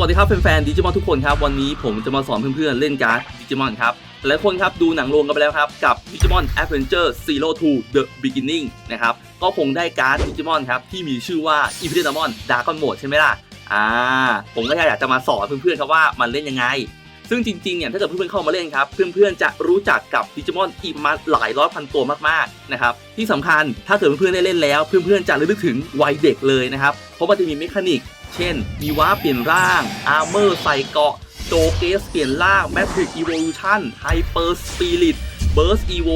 วัสดีครับแฟนๆดิจิมอนทุกคนครับ วันนี้ผมจะมาสอนเพื่อนๆเล่นการ์ดดิจิมอนครับหลายคนครับดูหนังโรงกันไปแล้วครับ กับ Digimon Adventure Zero to the Beginning นะครับ ก็คงได้การ์ดดิจิมอนครับ ที่มีชื่อว่า i n f i n i t e m o n Dragon Mode ใช่ไหมล่ะอ่าผมก็อยากจะมาสอนเพื่อนๆครับว่ามันเล่นยังไง ซึ่งจริงๆเนี่ยถ้าเกิดเพื่อนๆเข้ามาเล่นครับ เพื่อนๆจะรู้จักกับดิจิมอนอีกมาหลายร้อยพันตัวมากๆนะครับที่สำคัญถ้าเกิดเพื่อนๆได้เล่นแล้ว เพื่อนๆจะระลึกถึงวัยเด็กเลยนะครับเพราะมันจะมีเมคานิก เช่นมีว้าเปลี่ยนร่าง อาร์เมอร์ใส่เกาะ โจเกสเปลี่ยนร่างแมทริกอีโวลูชันไฮเปอร์สปิริตเบิร์สอีโว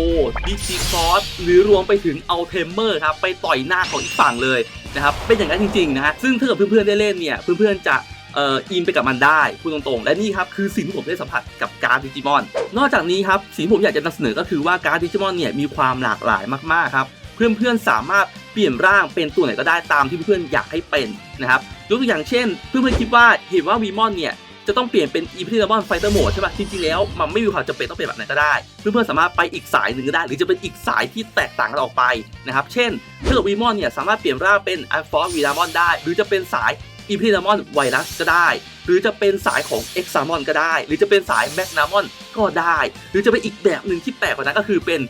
ดิจิคอสหรือรวมไปถึงเอัลเทมเมอร์ครับไปต่อยหน้าของอีกฝั่งเลยนะครับเป็นอย่างนั้นจริงๆนะฮะซึ่งถ้าเกิดเพื่อนๆได้เล่นเนี่ยเพื่อนๆจะเอ่ออินไปกับมันได้พูดตรงๆ และนี่ครับคือสิ่งที่ผมได้สัมผัสกับการ์ดดิจิมอน นอกจากนี้ครับสิ่งผมอยากจะนำเสนอก็คือว่าการ์ดดิจิมอนเนี่ยมีความหลากหลายมากๆครับเพื่อนๆสามารถ เปลี่ยนร่างเป็นตัวไหนก็ได้ตามที่เพื่อนๆอยากให้เป็นนะครับยกตัวอย่างเช่น เพื่อนๆคิดว่าเห็นว่าวีมอนเนี่ยจะต้องเปลี่ยนเป็นอีพีเดมอนไฟเตอร์โหมดใช่ป่ะจริงๆแล้วมันไม่มีความจำเป็นต้องเป็นแบบไหนก็ได้ เพื่อนๆสามารถไปอีกสายหนึ่งก็ได้ หรือจะเป็นอีกสายที่แตกต่างกันออกไปนะครับเช่นถ้าเกิดวีมอนเนี่ยสามารถเปลี่ยนร่างเป็นอัลฟอร์วีดามอนได้ หรือจะเป็นสายอีพีเดมอนไวรัสก็ได้ หรือจะเป็นสายของเอ็กซามอนก็ได้ หรือจะเป็นสายแมกนามอนก็ได้ หรือจะเป็นอีกแบบหนึ่งที่แปลกกว่านั้นก็คือเป็น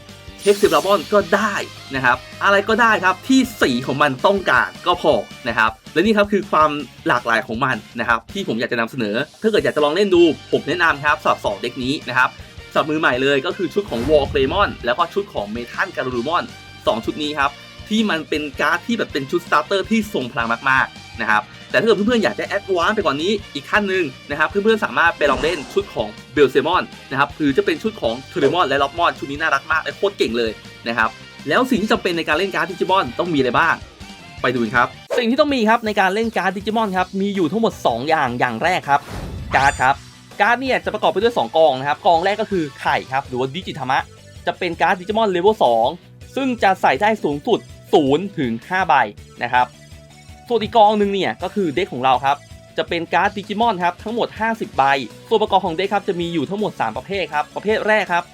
เฮกซิบลามอนก็ได้นะครับ อะไรก็ได้ครับที่สีของมันต้องการก็พอนะครับ และนี่ครับคือความหลากหลายของมันนะครับ ที่ผมอยากจะนำเสนอ ถ้าเกิดอยากจะลองเล่นดู ผมแนะนำครับสำหรับสองเด็กนี้นะครับสำหรับมือใหม่เลยก็คือชุดของวอลเคลมอนแล้วก็ชุดของเมทัลการูมอนสองชุดนี้ครับที่มันเป็นการ์ดที่แบบเป็นชุดสตาร์เตอร์ที่ทรงพลังมากๆนะครับ แต่ถ้าเกิดเพื่อนๆอยากจะแอดวานซ์ไปกว่านี้อีกขั้นหนึ่งนะครับ เพื่อนๆสามารถไปลองเล่นชุดของเบลเซมอนนะครับหรือจะเป็นชุดของทูเรมอนและล็อบมอนชุดนี้น่ารักมากและโคตรเก่งเลยนะครับแล้วสิ่งที่จำเป็นในการเล่นการ์ดดิจิมอนต้องมีอะไรบ้าง ไปดูกันครับ สิ่งที่ต้องมีครับในการเล่นการ์ดดิจิมอนครับมีอยู่ทั้งหมด 2 อย่างอย่างแรกครับการ์ดครับการ์ดเนี่ยจะประกอบไปด้วย 2 กองนะครับกองแรกก็คือไข่ครับหรือว่าดิจิธรรมะจะเป็นการ์ดดิจิมอนเลเวล2ซึ่งจะใส่ได้สูงสุด0ถึง5ใบนะครับ ส่วนอีกกองหนึ่งเนี่ยก็คือเด็กของเราครับจะเป็นการ์ดดิจิมอนครับทั้งหมด 50 ใบส่วนประกอบของเด็กครับจะมีอยู่ทั้งหมด 3 ประเภทครับประเภทแรกครับ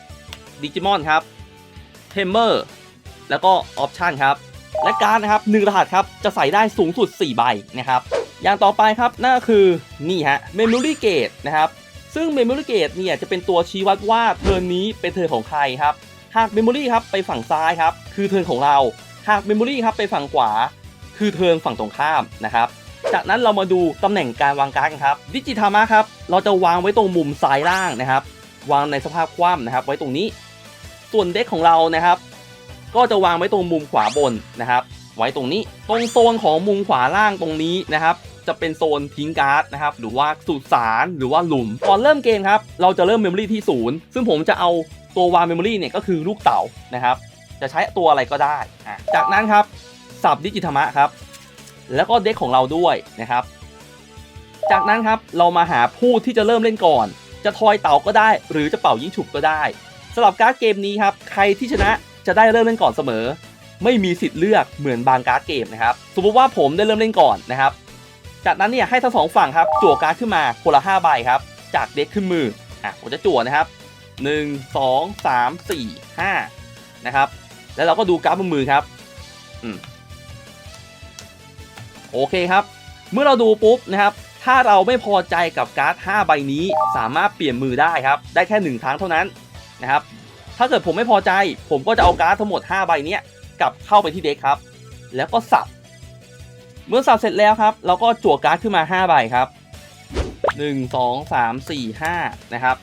ดิจิมอนครับเทมเมอร์แล้วก็ออปชันครับและการ์ดนะครับหนึ่งรหัสครับจะใส่ได้สูงสุด 4 ใบนะครับอย่างต่อไปครับนั่นก็คือนี่ฮะ Memory Gate นะครับซึ่ง Memory Gate เนี่ยจะเป็นตัวชี้วัดว่าเทิร์นนี้เป็นเทิร์นของใครครับหาก Memory ครับไปฝั่งซ้ายครับคือเทิร์นของเราหาก Memory ครับไปฝั่งขวา คือเทิร์นฝั่งตรงข้ามนะครับ จากนั้นเรามาดูตำแหน่งการวางการ์ดกันครับ ดิจิทามะครับ เราจะวางไว้ตรงมุมซ้ายล่างนะครับ วางในสภาพคว่ำนะครับ ไว้ตรงนี้ ส่วนเด็กของเรานะครับ ก็จะวางไว้ตรงมุมขวาบนนะครับ ไว้ตรงนี้ ตรงโซนของมุมขวาล่างตรงนี้นะครับจะเป็นโซนทิ้งการ์ดนะครับ หรือว่าสุสานหรือว่าหลุม ก่อนเริ่มเกมครับ เราจะเริ่มเมมโมรีที่ศูนย์ซึ่งผมจะเอาตัววางเมมโมรีเนี่ยก็คือลูกเต๋านะครับ จะใช้ตัวอะไรก็ได้ จากนั้นครับ สับดิจิธรรมะครับ แล้วก็เด็กของเราด้วยนะครับ จากนั้นครับเรามาหาผู้ที่จะเริ่มเล่นก่อน จะทอยเต่าก็ได้ หรือจะเป่ายิงฉุบก็ได้สำหรับการ์ดเกมนี้ครับใครที่ชนะจะได้เริ่มเล่นก่อนเสมอ ไม่มีสิทธิ์เลือกเหมือนบางการ์ดเกมนะครับสมมติว่าผมได้เริ่มเล่นก่อนนะครับจากนั้นเนี่ยให้ทั้งสองฝั่งครับจั่วการ์ดขึ้นมาคนละ5ใบครับ จากเด็กขึ้นมืออะผมจะจั่วนะครับ 1 2 3 4 5 นะครับ แล้วเราก็ดูการ์ดบนมือครับ อืม โอเคครับ เมื่อเราดูปุ๊บนะครับ ถ้าเราไม่พอใจกับการ์ด 5 ใบนี้ สามารถเปลี่ยนมือได้ครับ ได้แค่ 1 ครั้งเท่านั้นนะครับ ถ้าเกิดผมไม่พอใจ ผมก็จะเอาการ์ดทั้งหมด 5 ใบนี้กลับเข้าไปที่เด็กครับ แล้วก็สับ เมื่อสับเสร็จแล้วครับ เราก็จั่วการ์ดขึ้นมา 5 ใบครับ 1 2 3 4 5 นะครับ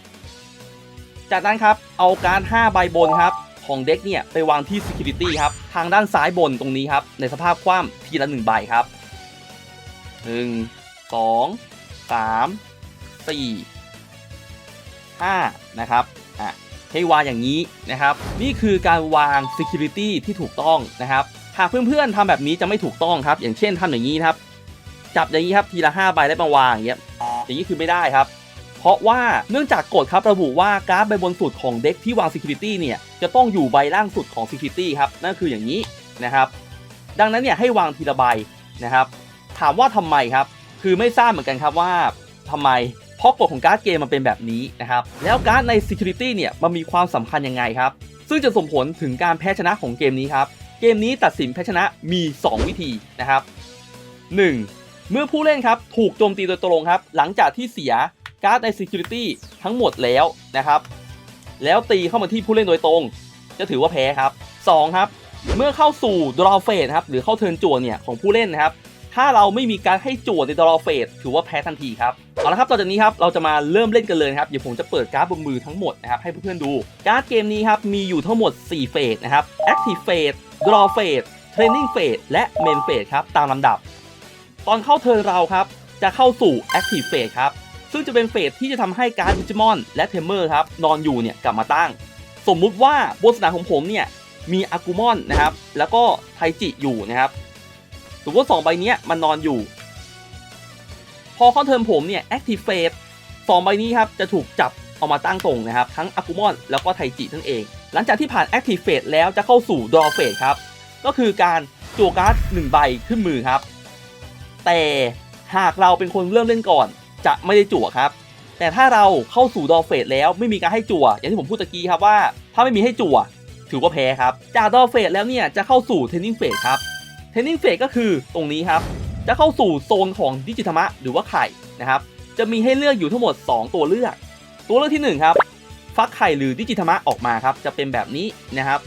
จากนั้นครับ เอาการ์ด 5 ใบบนครับของเด็กเนี่ยไปวางที่ Security ครับ ทางด้านซ้ายบนตรงนี้ครับ ในสภาพคว่ำทีละ1ใบครับ หนึ่งสองสามสี่ห้านะครับอะให้วางอย่างนี้นะครับ นี่คือการวาง security ที่ถูกต้องนะครับ หากเพื่อนๆทำแบบนี้จะไม่ถูกต้องครับ อย่างเช่นทำอย่างนี้นะครับ จับอย่างนี้ครับทีละ5ใบแล้วมาวางอย่างเงี้ยอย่างนี้คือไม่ได้ครับ เพราะว่าเนื่องจากกฎครับระบุว่าการ์ดใบบนสุดของเด็กที่วาง security เนี่ยจะต้องอยู่ใบล่างสุดของ security ครับนั่นคืออย่างนี้นะครับ ดังนั้นเนี่ยให้วางทีละใบนะครับ ถามว่าทำไมครับ คือไม่ทราบเหมือนกันครับว่าทำไม เพราะกฎของการ์ดเกมมันเป็นแบบนี้นะครับ แล้วการ์ดใน Security เนี่ยมันมีความสำคัญยังไงครับ ซึ่งจะส่งผลถึงการแพ้ชนะของเกมนี้ครับ เกมนี้ตัดสินแพ้ชนะมี 2 วิธีนะครับ 1. เมื่อผู้เล่นครับถูกโจมตีโดยตรงครับ หลังจากที่เสียการ์ดใน Security ทั้งหมดแล้วนะครับ แล้วตีเข้ามาที่ผู้เล่นโดยตรง จะถือว่าแพ้ครับ 2 ครับ เมื่อเข้าสู่ draw phase ครับหรือเข้าเทิร์นจั่วเนี่ยของผู้เล่นนะครับ ถ้าเราไม่มีการให้จั่วใน draw phase ถือว่าแพ้ทันทีครับเอาละครับต่อจากนี้ครับเราจะมาเริ่มเล่นกันเลยครับเดี๋ยวผมจะเปิดการ์ดบนมือทั้งหมดนะครับให้เพื่อนๆดูการ์ดเกมนี้ครับมีอยู่ทั้งหมด 4 เฟสนะครับ active phase draw phase training phase และ main phase ครับตามลำดับ ตอนเข้าเทิร์นเราครับจะเข้าสู่ active phase ครับซึ่งจะเป็นเฟสที่จะทำให้การ์ดดิจิมอนและเทมเมอร์ครับนอนอยู่เนี่ยกลับมาตั้ง สมมุติว่าบนสนามของผมเนี่ยมีอากูมอนนะครับแล้วก็ไทจิอยู่นะครับ สมมติว่าสองใบนี้มันนอนอยู่ พอเข้าเทิร์นผมเนี่ย active phase สองใบนี้ครับจะถูกจับเอามาตั้งตรงนะครับ ทั้งอากูมอนแล้วก็ไทจินั่นเอง หลังจากที่ผ่าน active phase แล้วจะเข้าสู่ draw phase ครับ ก็คือการจั่วการ์ดหนึ่งใบขึ้นมือครับ แต่หากเราเป็นคนเริ่มเล่นก่อน จะไม่ได้จั่วครับ แต่ถ้าเราเข้าสู่ดอเฟสแล้วไม่มีการให้จั่ว อย่างที่ผมพูดตะกี้ครับว่า ถ้าไม่มีให้จั่ว ถือว่าแพ้ครับ จากดอเฟสแล้วเนี่ยจะเข้าสู่เทนนิงเฟสครับ เทนนิงเฟสก็คือตรงนี้ครับ จะเข้าสู่โซนของดิจิทามะหรือว่าไข่นะครับ จะมีให้เลือกอยู่ทั้งหมด 2 ตัวเลือก ตัวเลือกที่ 1 ครับ ฟักไข่หรือดิจิทามะออกมาครับ จะเป็นแบบนี้นะครับ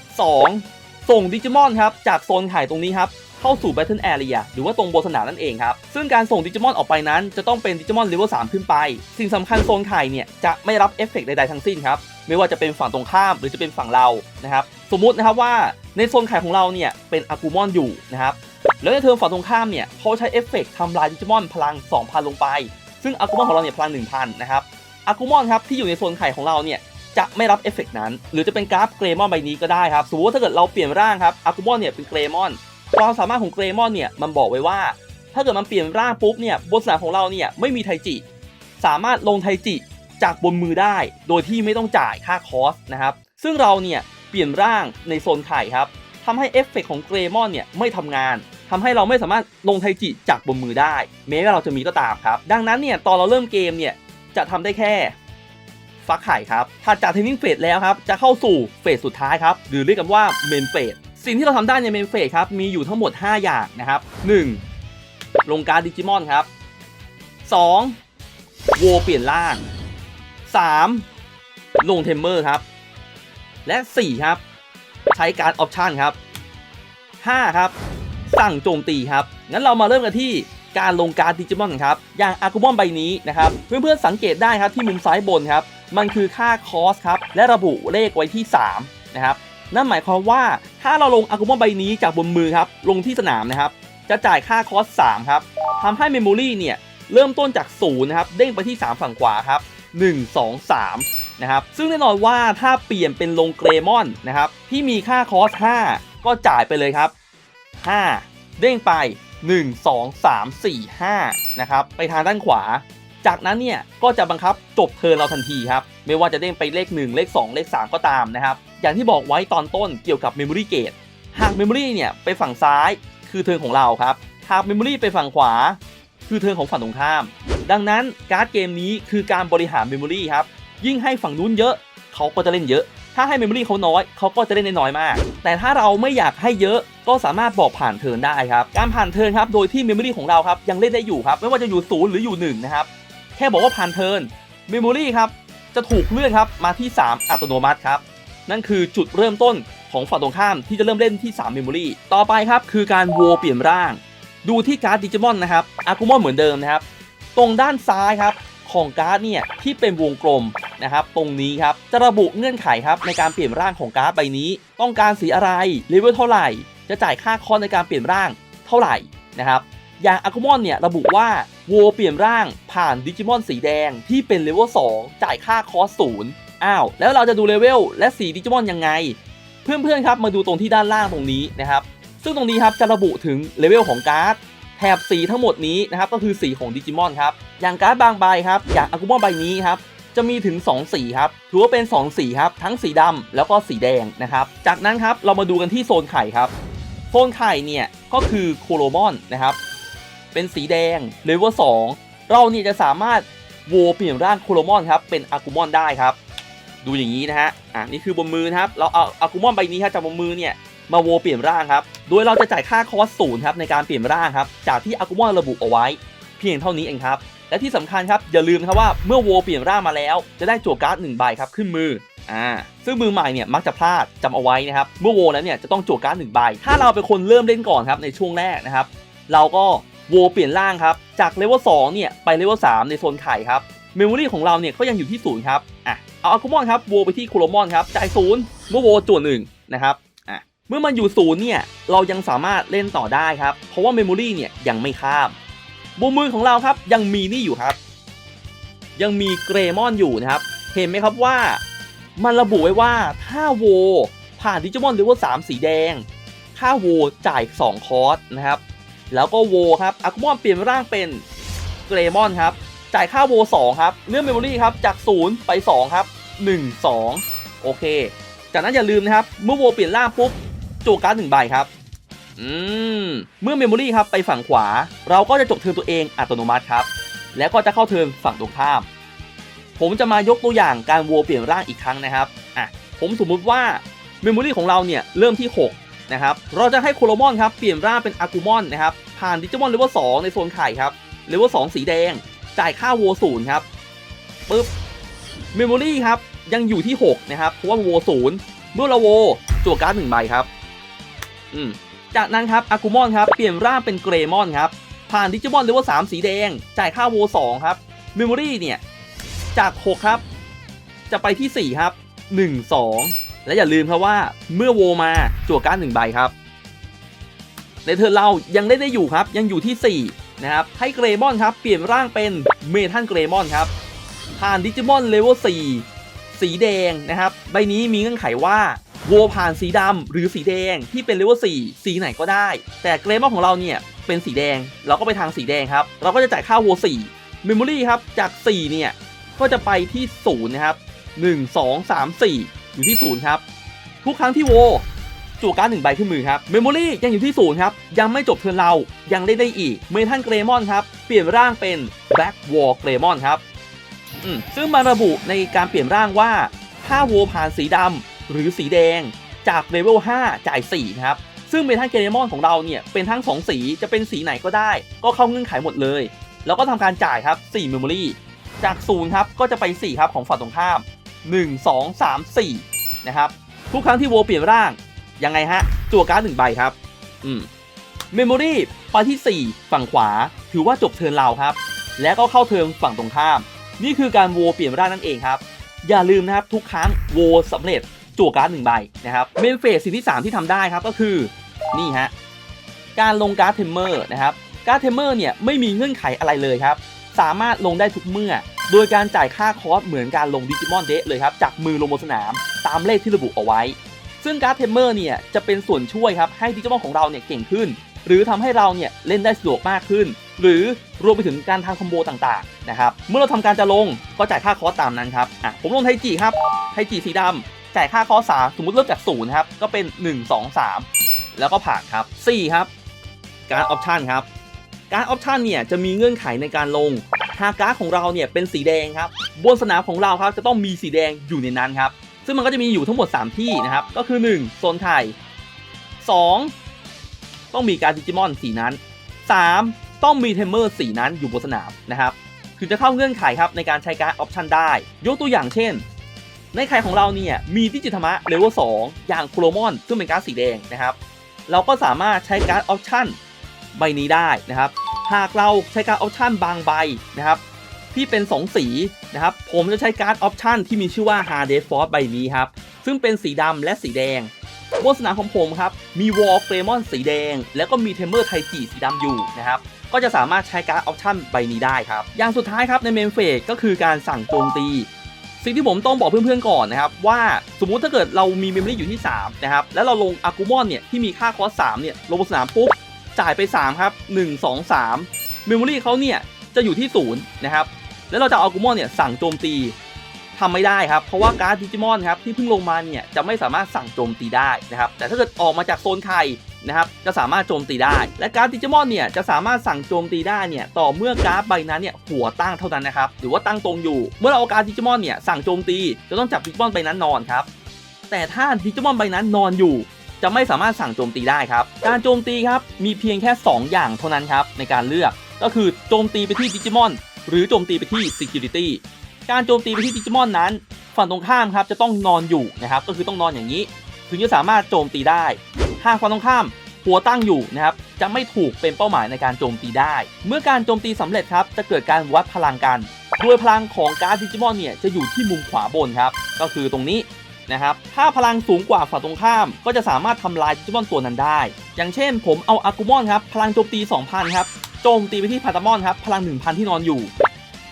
2. ส่งดิจิมอนครับ จากโซนไข่ตรงนี้ครับ เข้าสู่ Battle Area หรือว่าตรงบนสนามนั่นเองครับ ซึ่งการส่งดิจิมอนออกไปนั้น จะต้องเป็นดิจิมอนเลเวล3ขึ้นไป สิ่งสำคัญโซนไข่เนี่ยจะไม่รับเอฟเฟกต์ใดๆทั้งสิ้นครับ ไม่ว่าจะเป็นฝั่งตรงข้ามหรือจะเป็นฝั่งเรานะครับ สมมุตินะครับว่า ในโซนไข่ของเราเนี่ยเป็นอากูมอนอยู่นะครับแล้วในเทิร์นฝั่งตรงข้ามเนี่ยเขาใช้เอฟเฟกต์ทำลายดิจิมอนพลัง 2,000 ลงไป ซึ่งอากูมอนของเราเนี่ยพลัง 1,000 นะครับอากูมอนครับที่อยู่ในโซนไข่ของเราเนี่ยจะไม่รับเอฟเฟกต์นั้น หรือจะเป็นกราฟเกรมอนใบนี้ก็ได้ครับ สมมติว่าถ้าเกิดเราเปลี่ยนร่างครับอากูมอนเนี่ยเป็นเกรมอนความสามารถของเกรมอนเนี่ยมันบอกไว้ว่า ถ้าเกิดมันเปลี่ยนร่างปุ๊บเนี่ยบนสนามของเราเนี่ยไม่มีไทจิ สามารถลงไทจิจากบนมือได้ โดยที่ไม่ต้องจ่ายค่าคอสนะครับซึ่งเราเนี่ย เปลี่ยนร่างในโซนไข่ครับทำให้เอฟเฟกต์ของเกรมอนเนี่ยไม่ทำงานทำให้เราไม่สามารถลงไทจิจากบนมือได้ แม้ว่าเราจะมีก็ตามครับ ดังนั้นเนี่ยตอนเราเริ่มเกมเนี่ยจะทำได้แค่ฟักไข่ครับถัดจากเทนนิ่งเฟสแล้วครับจะเข้าสู่เฟสสุดท้ายครับหรือเรียกกันว่าเมนเฟสสิ่งที่เราทำได้ในเมนเฟสครับมีอยู่ทั้งหมด 5 อย่างนะครับ 1. ลงการดดิจิมอนครับ 2. โวเปลี่ยนร่าง 3. ลงเทมเมอร์ครับ และ 4 ครับ ใช้การออปชันครับ 5 ครับ สั่งโจมตีครับ งั้นเรามาเริ่มกันที่การลงการดิจิมอนครับ อย่างอากูมอนใบนี้นะครับ เพื่อนๆสังเกตได้ครับที่มุมซ้ายบนครับ มันคือค่าคอสครับ และระบุเลขไว้ที่ 3 นะครับ นั่นหมายความว่าถ้าเราลงอากูมอนใบนี้จากบนมือครับ ลงที่สนามนะครับ จะจ่ายค่าคอส 3 ครับทำให้เมมโมรีเนี่ยเริ่มต้นจาก0นะครับ เด้งไปที่ 3 ฝั่งขวาครับ 1 2 3 นะครับซึ่งแน่นอนว่าถ้าเปลี่ยนเป็นลงเกรมอนนะครับที่มีค่าคอส 5 ก็จ่ายไปเลยครับ 5 เด้งไป 1 2 3 4 5นะครับไปทางด้านขวา จากนั้นเนี่ยก็จะบังคับจบเทิร์นเราทันทีครับ ไม่ว่าจะเด้งไปเลข 1 เลข 2 เลข 3 ก็ตามนะครับ อย่างที่บอกไว้ตอนต้นเกี่ยวกับ Memory Gate หาก Memory เนี่ยไปฝั่งซ้ายคือเทิร์นของเราครับ หาก Memory ไปฝั่งขวา คือเทิร์นของฝั่งตรงข้าม ดังนั้นการ์ดเกมนี้คือการบริหาร Memory ครับ ยิ่งให้ฝั่งนู้นเยอะเขาก็จะเล่นเยอะ ถ้าให้ Memory เขาน้อยเขาก็จะเล่นได้น้อยมาก แต่ถ้าเราไม่อยากให้เยอะก็สามารถบอกผ่านเทิร์นได้ครับ การผ่านเทิร์นครับโดยที่ Memory ของเราครับยังเล่นได้อยู่ครับ ไม่ว่าจะอยู่0หรืออยู่1นะครับ แค่บอกว่าผ่านเทิร์น Memory ครับจะถูกเลื่อนครับมาที่ 3 อัตโนมัติครับ นั่นคือจุดเริ่มต้นของฝั่งตรงข้ามที่จะเริ่มเล่นที่3 Memory ต่อไปครับคือการโวเปลี่ยนร่าง ดูที่การ์ดดิจิมอนนะครับอากูมอนเหมือนเดิมนะครับ ตรงด้านซ้ายครับ ของการ์ดเนี่ยที่เป็นวงกลมนะครับตรงนี้ครับจะระบุเงื่อนไขครับในการเปลี่ยนร่างของการ์ดใบนี้ ต้องการสีอะไรเลเวลเท่าไหร่ จะจ่ายค่าคอสในการเปลี่ยนร่างเท่าไหร่นะครับอย่างอากูมอนเนี่ยระบุว่าโวเปลี่ยนร่างผ่านดิจิมอนสีแดงที่เป็นเลเวล2จ่ายค่าคอสศูนย์อ้าวแล้วเราจะดูเลเวลและสีดิจิมอนยังไง เพื่อนๆครับมาดูตรงที่ด้านล่างตรงนี้นะครับซึ่งตรงนี้ครับจะระบุถึงเลเวลของการ์ด แถบสีทั้งหมดนี้นะครับก็คือสีของดิจิมอนครับอย่างการ์ดบางใบครับอย่างอากุมอนใบนี้ครับจะมีถึง 2 สีครับถือว่าเป็น 2 สีครับทั้งสีดำแล้วก็สีแดงนะครับจากนั้นครับเรามาดูกันที่โซนไข่ครับโซนไข่เนี่ยก็คือโคโลมอนนะครับเป็นสีแดงเลเวล2เราเนี่ยจะสามารถโวเปลี่ยนร่างโคโลมอนครับเป็นอากุมอนได้ครับ ดูอย่างนี้นะฮะอ่านี่คือบนมือนะครับเราเอาอากุมอนใบนี้ครับจากบนมือเนี่ย มาโวเปลี่ยนร่างครับ โดยเราจะจ่ายค่าคอสศูนย์ครับในการเปลี่ยนร่างครับ จากที่อากุมอนระบุเอาไว้ เพียงเท่านี้เองครับ และที่สำคัญครับอย่าลืมครับว่าเมื่อโวเปลี่ยนร่างมาแล้ว จะได้จั่วการ์ดหนึ่งใบครับขึ้นมืออ่าซึ่งมือใหม่เนี่ยมักจะพลาดจำเอาไว้นะครับ เมื่อโวแล้วเนี่ยจะต้องจั่วการ์ดหนึ่งใบ ถ้าเราเป็นคนเริ่มเล่นก่อนครับในช่วงแรกนะครับ เราก็โวเปลี่ยนร่างครับ จากเลเวล2เนี่ยไปเลเวล3ในโซนไข่ครับเมมโมรีของเราเนี่ยก็ยังอยู่ที่ศูนย์ครับอะเอาอาคุมอนครับโวไปที่โคโลมอนครับจ่ายศูนย์เมื่อโวจั่วหนึ่งนะครับ เมื่อมันอยู่ศูนย์เนี่ยเรายังสามารถเล่นต่อได้ครับ เพราะว่าเมมโมรีเนี่ยยังไม่ข้ามบนมือของเราครับยังมีนี่อยู่ครับ ยังมีเกรมอนอยู่นะครับ เห็นไหมครับว่า มันระบุไว้ว่าถ้าโว ผ่านดิจิมอนเลเวล3สีแดง ค่าโวจ่าย 2 คอร์สนะครับ แล้วก็โวครับอากุมอนเปลี่ยนร่างเป็นเกรมอนครับ จ่ายค่าโว 2 ครับเรื่องเมมโมรี่ครับ จาก 0 ไป 2 ครับ 1 2 โอเค จากนั้นอย่าลืมนะครับ เมื่อโวเปลี่ยนร่างปุ๊บ จั่วการ์ดหนึ่งใบครับ อืม เมื่อเมมโมรี่ครับไปฝั่งขวา เราก็จะจบเทิร์นตัวเองอัตโนมัติครับ แล้วก็จะเข้าเทิร์นฝั่งตรงข้าม ผมจะมายกตัวอย่างการโวเปลี่ยนร่างอีกครั้งนะครับ อะ ผมสมมุติว่าเมมโมรี่ของเราเนี่ยเริ่มที่ 6 นะครับ เราจะให้โคโลมอนครับเปลี่ยนร่างเป็นอากูมอนนะครับ ผ่านดิจิมอนเลเวล2ในโซนไข่ครับเลเวล2สีแดง จ่ายค่าโวศูนย์ครับปึ๊บเมมโมรี่ครับยังอยู่ที่ 6 นะครับ เพราะว่าโวศูนย์เมื่อเราโวจั่วการ์ดหนึ่งใบครับอืม จากนั้นครับอากูมอนครับเปลี่ยนร่างเป็นเกรมอนครับผ่านดิจิมอนเลเวล3สีแดง จ่ายค่าโว2ครับเมมโมรี่เนี่ย จาก 6 ครับ จะไปที่ 4 ครับ 1 2 และอย่าลืมครับว่าเมื่อโวมาจั่วการ์ดหนึ่งใบครับในเธอเรายังได้ได้อยู่ครับ ยังอยู่ที่ 4 นะครับ ให้เกรมอนครับ เปลี่ยนร่างเป็นเมทัลเกรมอนครับ ผ่านดิจิมอนเลเวล4สีแดงนะครับ ใบนี้มีเงื่อนไขว่า โวผ่านสีดำหรือสีแดงที่เป็นเลเวล4สีไหนก็ได้ แต่เกรมอนของเราเนี่ยเป็นสีแดง เราก็ไปทางสีแดงครับ เราก็จะจ่ายค่าโว4เมมโมรี่ครับจาก 4 เนี่ย ก็จะไปที่ 0 นะครับ 1 2 3 4 อยู่ที่ 0 ครับ ทุกครั้งที่โวจั่วการ์ดหนึ่งใบขึ้นมือครับเมมโมรี่ยังอยู่ที่0ครับ ยังไม่จบเทิร์นเรายังได้ได้อีก เมทัลเกรมอนครับ เปลี่ยนร่างเป็นแบ็กวอลเกรมอนครับซึ่งมาระบุในการเปลี่ยนร่างว่า ถ้าโวผ่านสีดำ หรือสีแดงจากเลเวล5 จ่าย 4 นะครับ ซึ่งเมทัลเกรมอนของเราเนี่ย เป็นทั้ง 2 สีจะเป็นสีไหนก็ได้ ก็เข้าเงื่อนไขหมดเลย แล้วก็ทำการจ่ายครับ4เมมโมรี่จาก0ครับก็จะไป 4 ครับของฝั่งตรงข้าม 1 2 3 4 นะครับ ทุกครั้งที่โวเปลี่ยนร่าง ยังไงฮะจั่วการ์ดหนึ่งใบครับ อืมเมมโมรี่ไปที่ 4 ฝั่งขวา ถือว่าจบเทิร์นเราครับ แล้วก็เข้าเทิร์นฝั่งตรงข้าม นี่คือการโวเปลี่ยนร่างนั่นเองครับ อย่าลืมนะครับทุกครั้งโวสำเร็จ จั่วการ์ดหนึ่งใบนะครับเมนเฟสสิ่งที่ 3 ที่ทำได้ครับก็คือนี่ฮะการลงการ์ดเทมเมอร์นะครับการ์ดเทมเมอร์เนี่ยไม่มีเงื่อนไขอะไรเลยครับ สามารถลงได้ทุกเมื่อ โดยการจ่ายค่าคอสเหมือนการลงดิจิมอนเดะเลยครับจากมือลงบนสนาม ตามเลขที่ระบุเอาไว้ ซึ่งการ์ดเทมเมอร์เนี่ยจะเป็นส่วนช่วยครับให้ดิจิมอนของเราเนี่ยเก่งขึ้น หรือทำให้เราเนี่ยเล่นได้สะดวกมากขึ้น หรือรวมไปถึงการทำคอมโบต่างๆนะครับเมื่อเราทำการจะลงก็จ่ายค่าคอสตามนั้นครับอะผมลงไทจิครับไทจิสีดำ จ่ายค่าคอสสามสมมติเริ่มจากศูนย์ครับ ก็เป็น 1 2 3 แล้วก็ผ่านครับ 4 ครับ การออปชันครับ การออปชันเนี่ยจะมีเงื่อนไขในการลงหากการ์ดของเราเนี่ยเป็นสีแดงครับบนสนามของเราครับจะต้องมีสีแดงอยู่ในนั้นครับ ซึ่งมันก็จะมีอยู่ทั้งหมด 3 ที่นะครับ ก็คือ 1 โซนไทย 2 ต้องมีการดิจิมอนสีนั้น 3 ต้องมีเทมเมอร์สีนั้นอยู่บนสนามนะครับถึงจะเข้าเงื่อนไขครับในการใช้การออปชันได้ ยกตัวอย่างเช่น ในไข่ของเราเนี่ยมีดิจิธรรมะเลเวล2อย่างโครโมอนซึ่งเป็นการดสีแดงนะครับ เราก็สามารถใช้การ์ดออปชันใบนี้ได้นะครับ หากเราใช้การ์ดออปชันบางใบนะครับที่เป็น 2 สีนะครับ ผมจะใช้การ์ดออปชันที่มีชื่อว่า Hard d e f o r c e ใบนี้ครับ ซึ่งเป็นสีดำและสีแดงบนสนาของผมครับ มีวอลเฟรมอนสีแดง แล้วก็มีเทมเมอร์ไทจิสีดำอยู่นะครับ ก็จะสามารถใช้การ์ดออปชันใบนี้ได้ครับ อย่างสุดท้ายครับในเมนเฟสก็คือการสั่งโจมตี สิ่งที่ผมต้องบอกเพื่อนๆก่อนนะครับว่าสมมุติถ้าเกิดเรามีเมมโมรี่อยู่ที่3นะครับแล้วเราลงอากูมอนเนี่ยที่มีค่าคอส3เนี่ยลงบนสนามปุ๊บจ่ายไป3ครับ1 2 3เมมโมรี่เขาเนี่ยจะอยู่ที่0นะครับแล้วเราจะเอาอากูมอนเนี่ยสั่งโจมตีทำไม่ได้ครับ เพราะว่าการ์ดดิจิมอนครับที่เพิ่งลงมาเนี่ยจะไม่สามารถสั่งโจมตีได้นะครับแต่ถ้าเกิดออกมาจากโซนไข่ นะครับจะสามารถโจมตีได้ และการ์ดดิจิมอนเนี่ยจะสามารถสั่งโจมตีได้เนี่ยต่อเมื่อการ์ดใบนั้นเนี่ยหัวตั้งเท่านั้นนะครับหรือว่าตั้งตรงอยู่ เมื่อเราเอาการ์ดดิจิมอนเนี่ยสั่งโจมตีจะต้องจับดิจิมอนใบนั้นนอนครับแต่ถ้าดิจิมอนใบนั้นนอนอยู่ จะไม่สามารถสั่งโจมตีได้ครับ การโจมตีครับมีเพียงแค่ 2 อย่างเท่านั้นครับในการเลือกก็คือโจมตีไปที่ดิจิมอนหรือโจมตีไปที่ Security การโจมตีไปที่ดิจิมอนนั้น ฝั่งตรงข้ามครับจะต้องนอนอยู่นะครับก็คือต้องนอนอย่างนี้ ถึงจะสามารถโจมตีได้ หากฝั่งตรงข้าม หัวตั้งอยู่นะครับจะไม่ถูกเป็นเป้าหมายในการโจมตีได้ เมื่อการโจมตีสำเร็จครับจะเกิดการวัดพลังกันโดยพลังของการ์ดดิจิมอนเนี่ยจะอยู่ที่มุมขวาบนครับก็คือตรงนี้นะครับถ้าพลังสูงกว่าฝั่งตรงข้าม ก็จะสามารถทำลายดิจิมอนตัวนั้นได้ อย่างเช่น ผมเอาอากูมอนครับพลังโจมตี 2,000ครับโจมตีไปที่พาตามอนครับพลัง 1,000 ที่นอนอยู่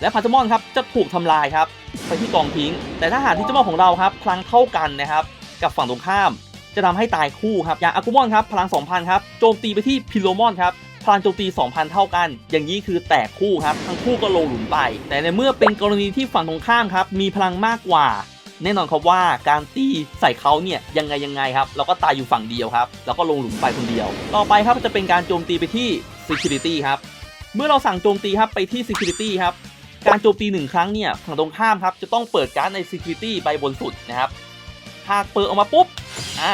และพาตามอนครับจะถูกทำลายครับไปที่กองทิ้ง แต่ถ้าหากดิจิมอนของเราครับพลังเท่ากันนะครับกับฝั่งตรงข้าม จะทำให้ตายคู่ครับ อย่างอากูมอนครับพลัง 2,000 ครับโจมตีไปที่พิโลมอนครับพลังโจมตี 2,000 เท่ากัน อย่างนี้คือแตกคู่ครับ ทั้งคู่ก็ลงหลุมไป แต่ในเมื่อเป็นกรณีที่ฝั่งตรงข้ามครับ มีพลังมากกว่า แน่นอนครับว่าการตีใส่เขาเนี่ยยังไงยังไงครับ เราก็ตายอยู่ฝั่งเดียวครับ แล้วก็ลงหลุมไปคนเดียว ต่อไปครับจะเป็นการโจมตีไปที่ Security ครับ เมื่อเราสั่งโจมตีครับไปที่ Security ครับ การโจมตีหนึ่งครั้งเนี่ยฝั่งตรงข้ามครับจะต้องเปิดการ์ดใน Security ใบบนสุดนะครับากเปิดออกมาปุ๊บอ่า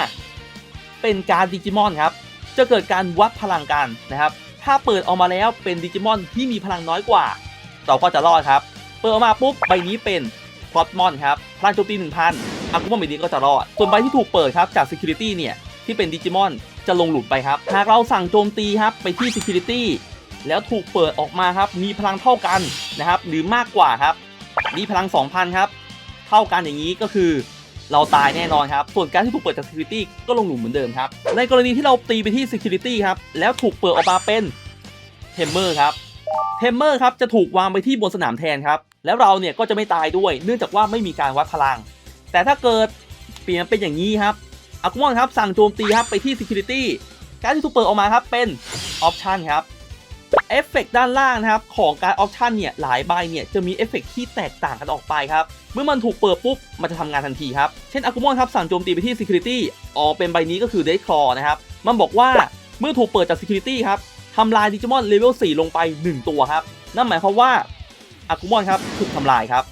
เป็นการดิจิมอนครับจะเกิดการวัดพลังกันนะครับ ถ้าเปิดออกมาแล้วเป็นดิจิมอนที่มีพลังน้อยกว่า เราก็จะรอดครับ เปิดออกมาปุ๊บใบนี้เป็นพลอตมอนครับพลังโจมตี1,000อากุมอนใบนี้ก็จะรอด ส่วนใบที่ถูกเปิดครับจาก Security เนี่ย ที่เป็นดิจิมอนจะลงหลุมไปครับ หากเราสั่งโจมตีครับไปที่ Security แล้วถูกเปิดออกมาครับ มีพลังเท่ากันนะครับ หรือมากกว่าครับมีพลัง 2,000 ครับ เท่ากันอย่างนี้ก็คือ เราตายแน่นอนครับ ส่วนการที่ถูกเปิดจาก Security ก็ลงหลุมเหมือนเดิมครับ ในกรณีที่เราตีไปที่ Security ครับ แล้วถูกเปิดออกมาเป็นเทมเมอร์ครับเทมเมอร์ครับจะถูกวางไปที่บนสนามแทนครับ แล้วเราเนี่ยก็จะไม่ตายด้วย เนื่องจากว่าไม่มีการวัดพลัง แต่ถ้าเกิดเปลี่ยนเป็นอย่างนี้ครับอากุมอนครับสั่งโจมตีครับไปที่ Security การที่ถูกเปิดออกมาครับเป็นออปชันครับ อฟเฟกด้านล่างนะครับของการออปชันเนี่ยหลายใบเนี่ยจะมีเอฟเฟกที่แตกต่างกันออกไปครับ เมื่อมันถูกเปิดปุ๊บ มันจะทำงานทันทีครับ เช่นอากุมอนครับสั่งโจมตีไปที่ Security ออกเป็นใบนี้ก็คือ Dead Claw นะครับ มันบอกว่าเมื่อถูกเปิดจาก Security ครับทำลายดิจิมอนเลเวล4ลงไป 1 ตัวครับ นั่นหมายความว่าอากุมอนครับถูกทำลายครับ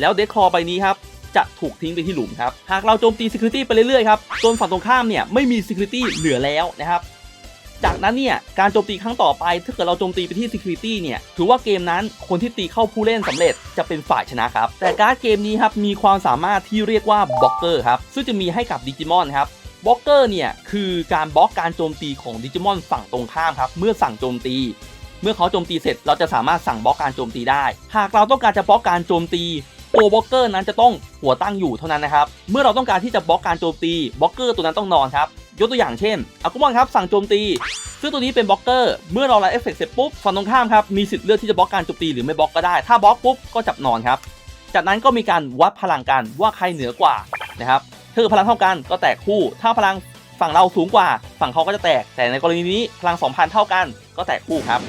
แล้ว Dead Claw ใบนี้ครับจะถูกทิ้งไปที่หลุมครับ หากเราโจมตี Security ไปเรื่อยๆครับจนฝั่งตรงข้ามเนี่ยไม่มี Security เหลือแล้วนะครับ จากนั้นเนี่ยการโจมตีครั้งต่อไปถ้าเกิดเราโจมตีไปที่ Security เนี่ยถือว่าเกมนั้นคนที่ตีเข้าผู้เล่นสำเร็จจะเป็นฝ่ายชนะครับ แต่การ์ดเกมนี้ครับมีความสามารถที่เรียกว่าบล็อกเกอร์ครับซึ่งจะมีให้กับดิจิมอนครับบล็อกเกอร์เนี่ยคือการบล็อกการโจมตีของดิจิมอนฝั่งตรงข้ามครับเมื่อสั่งโจมตีเมื่อเขาโจมตีเสร็จเราจะสามารถสั่งบล็อกการโจมตีได้ หากเราต้องการจะบล็อกการโจมตีตัวบล็อกเกอร์นั้นจะต้องหัวตั้งอยู่เท่านั้นนะครับ เมื่อเราต้องการที่จะบล็อกการโจมตีบล็อกเกอร์ตัวนั้นต้องนอนครับ ยกตัวอย่างเช่นอากุมอนครับสั่งโจมตี ซึ่งตัวนี้เป็นบล็อกเกอร์ เมื่อเราไลฟ์เอฟเฟกต์เสร็จปุ๊บฝั่งตรงข้ามครับมีสิทธิ์เลือกที่จะบล็อกการโจมตีหรือไม่บล็อกก็ได้ ถ้าบล็อกปุ๊บก็จับนอนครับ จากนั้นก็มีการวัดพลังกันว่าใครเหนือกว่านะครับถ้าเกิดพลังเท่ากันก็แตกคู่ ถ้าพลังฝั่งเราสูงกว่า ฝั่งเขาก็จะแตก แต่ในกรณีนี้พลัง 2,000 เท่ากันก็แตกคู่ครับ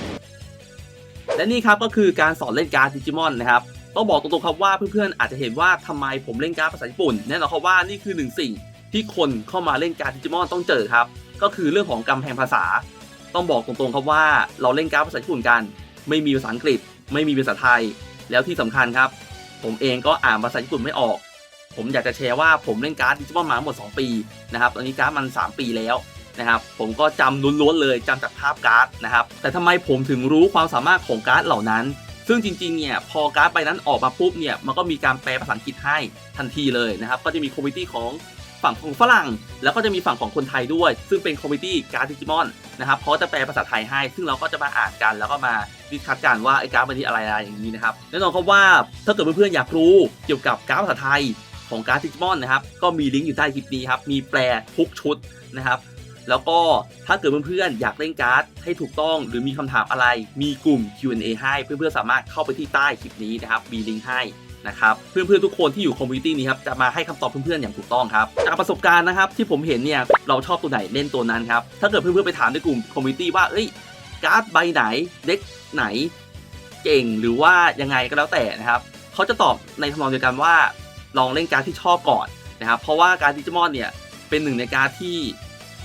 และนี่ครับก็คือการสอนเล่นการ์ดดิจิมอนนะครับ ต้องบอกตรงๆครับว่าเพื่อนๆอาจจะเห็นว่าทำไมผมเล่นการ์ดภาษาญี่ปุ่นแน่นอนครับว่านี่คือหนึ่งสิ่ง ที่คนเข้ามาเล่นการ์ดดิจิมอนต้องเจอครับ ก็คือเรื่องของกำแพงภาษา ต้องบอกตรงๆครับว่าเราเล่นการ์ดภาษาญี่ปุ่นกัน ไม่มีภาษาอังกฤษ ไม่มีภาษาไทย แล้วที่สำคัญครับ ผมเองก็อ่านภาษาญี่ปุ่นไม่ออก ผมอยากจะแชร์ว่าผมเล่นการ์ดดิจิมอนมาหมด 2 ปีนะครับตอนนี้การ์ดมัน 3 ปีแล้วนะครับผมก็จำล้วนๆเลยจำจากภาพการ์ดนะครับแต่ทำไมผมถึงรู้ความสามารถของการ์ดเหล่านั้น ซึ่งจริงๆเนี่ยพอการ์ดใบนั้นออกมาปุ๊บเนี่ยมันก็มีการแปลภาษาอังกฤษให้ทันทีเลยนะครับก็จะมีคอมมิตี้ของ ฝั่งของฝรั่ง แล้วก็จะมีฝั่งของคนไทยด้วย ซึ่งเป็นคอมมิตี้การ์ดดิจิมอนนะครับเขาจะแปลภาษาไทยให้ ซึ่งเราก็จะมาอ่านกัน แล้วก็มาดิสคัสกันว่าไอ้การ์ดใบนี้อะไรอะไรอย่างนี้นะครับแน่นอนครับว่าถ้าเกิดเพื่อนๆอยากรู้เกี่ยวกับการ์ดภาษาไทยของการ์ดดิจิมอนนะครับก็มีลิงก์อยู่ใต้คลิปนี้ครับมีแปลทุกชุดนะครับแล้วก็ถ้าเกิดเพื่อนๆอยากเล่นการ์ดให้ถูกต้องหรือมีคำถามอะไร มีกลุ่ม Q&A ให้เพื่อนๆสามารถเข้าไปที่ใต้คลิปนี้นะครับมีลิงก์ให้ นะครับเพื่อนๆทุกคนที่อยู่คอมมูนิตี้นี้ครับจะมาให้คำตอบเพื่อนๆอย่างถูกต้องครับจากประสบการณ์นะครับที่ผมเห็นเนี่ยเราชอบตัวไหนเล่นตัวนั้นครับถ้าเกิดเพื่อนๆไปถามในกลุ่มคอมมูนิตี้ว่าเอ้ยการ์ดใบไหนเด็กไหนเก่งหรือว่ายังไงก็แล้วแต่นะครับเขาจะตอบในทำนองเดียวกันว่าลองเล่นการ์ดที่ชอบก่อนนะครับเพราะว่าการ์ดดิจิมอนเนี่ยเป็นหนึ่งในการ์ดที่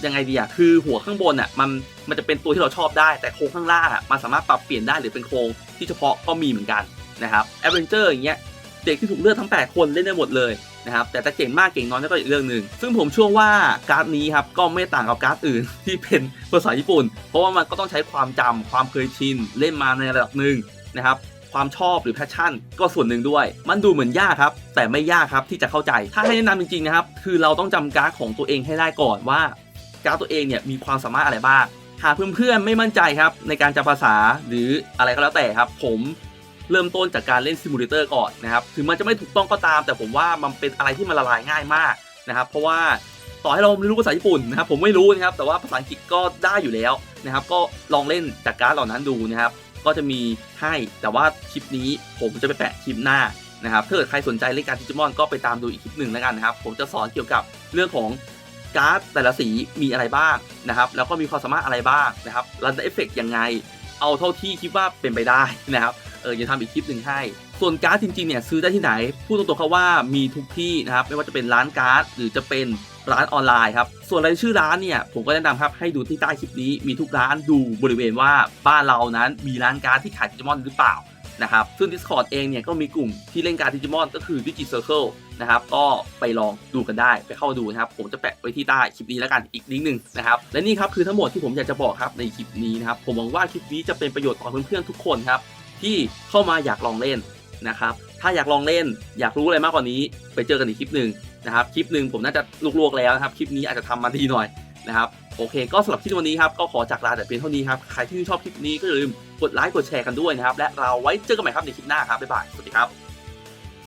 ยังไงดีอะคือหัวข้างบนอะมันมันจะเป็นตัวที่เราชอบได้แต่โครงข้างล่างอะมันสามารถปรับเปลี่ยนได้หรือเป็นโครงที่เฉพาะก็มีเหมือนกันนะครับแอดเวนเจอร์อย่างเงี้ย เด็กที่ถูกเลือกทั้ง 8 คนเล่นได้หมดเลยนะครับแต่จะเก่งมากเก่งน้อยนั่นก็อีกเรื่องหนึ่งซึ่งผมเชื่อว่าการ์ดนี้ครับก็ไม่ต่างกับการ์ดอื่นที่เป็นภาษาญี่ปุ่น เพราะว่ามันก็ต้องใช้ความจำความเคยชินเล่นมาในระดับหนึ่งนะครับความชอบหรือแพชชั่น ก็ส่วนหนึ่งด้วย มันดูเหมือนยากครับ แต่ไม่ยากครับที่จะเข้าใจ ถ้าให้แนะนำจริงๆนะครับ คือเราต้องจำการ์ดของตัวเองให้ได้ก่อนว่าการ์ดตัวเองเนี่ยมีความสามารถอะไรบ้างหากเพื่อนๆไม่มั่นใจครับในการจำภาษาหรืออะไรก็แล้วแต่ครับ ผม เริ่มต้นจากการเล่นซิมูเลเตอร์ก่อนนะครับถึงมันจะไม่ถูกต้องก็ตาม แต่ผมว่ามันเป็นอะไรที่มันละลายง่ายมากนะครับ เพราะว่าต่อให้เราไม่รู้ภาษาญี่ปุ่นนะครับผมไม่รู้นะครับแต่ว่าภาษาอังกฤษก็ได้อยู่แล้วนะครับ ก็ลองเล่นจากการ์ดเหล่านั้นดูนะครับ ก็จะมีให้แต่ว่าคลิปนี้ผมจะไปแปะคลิปหน้านะครับถ้าเกิดใครสนใจเล่นการดิจิมอนก็ไปตามดูอีกคลิปหนึ่งแล้วกันนะครับ ผมจะสอนเกี่ยวกับเรื่องของการ์ดแต่ละสีมีอะไรบ้างนะครับ แล้วก็มีความสามารถอะไรบ้างนะครับรันเอฟเฟกต์ยังไง เอาเท่าที่คิดว่าเป็นไปได้นะครับ เออจะทำอีกคลิปหนึ่งให้ ส่วนการ์ดจริงๆเนี่ยซื้อได้ที่ไหน พูดตรงๆครับว่ามีทุกที่นะครับไม่ว่าจะเป็นร้านการ์ดหรือจะเป็นร้านออนไลน์ครับ ส่วนรายชื่อร้านเนี่ยผมก็แนะนำครับให้ดูที่ใต้คลิปนี้มีทุกร้านดูบริเวณว่าบ้านเรานั้นมีร้านการ์ดที่ขายดิจิมอนหรือเปล่านะครับซึ่ง Discord เองเนี่ยก็มีกลุ่มที่เล่นการ์ดดิจิมอนก็คือ Digi Circle นะครับก็ไปลองดูกันได้ไปเข้าดูนะครับ ผมจะแปะไว้ที่ใต้คลิปนี้แล้วกันอีกลิงก์หนึ่งนะครับและนี่ครับคือทั้งหมดที่ผมอยากจะบอกครับในคลิปนี้นะครับผมหวังว่าคลิปนี้จะเป็นประโยชน์ต่อเพื่อนๆทุกคนครับ ที่เข้ามาอยากลองเล่นนะครับถ้าอยากลองเล่นอยากรู้อะไรมากกว่านี้ ไปเจอกันอีกคลิปหนึ่งนะครับคลิปหนึ่งผมน่าจะลวกๆแล้วนะครับคลิปนี้อาจจะทำมาดีหน่อยนะครับโอเค ก็สำหรับคลิปวันนี้ครับก็ขอจากลาแต่เพียงเท่านี้ครับใครที่ชอบคลิปนี้ก็อย่าลืมกดไลค์กดแชร์กันด้วยนะครับและเราไว้เจอกันใหม่ครับในคลิปหน้าครับบ๊ายบายสวัสดีครับ